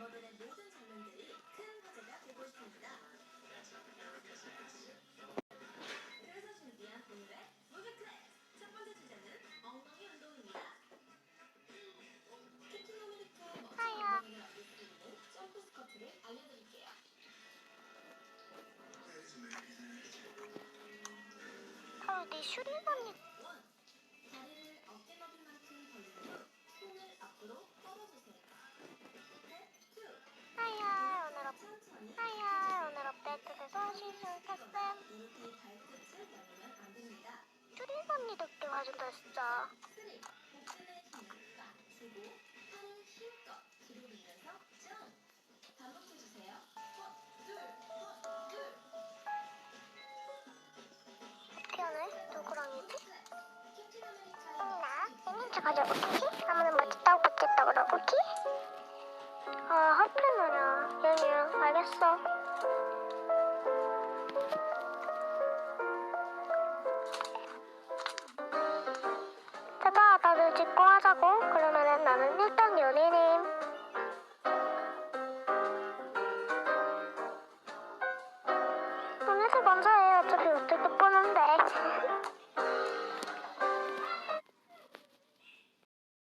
멤버들의 모든 장면들이 큰 화제가 되고 있습니다. 그래서 준비한 오늘의 무비 클래스 첫 번째 주제는 엉덩이 운동입니다. 캡틴 아메리카 멋진. 엉덩이를 얻을 수 있는 점프 스커트를 알려드릴게요. 헐, 내 슈리건이 점. 반복해주세요. 헛, 둘, 헛, 둘. 어떻게 하네? 누구랑이지? 나 이민자 가져보지? 아무는 멋지다고 멋졌다 그러고지? 아, 하필 말이야. 영이야, 알겠어. 다들 직구하자고. 그러면은 나는요?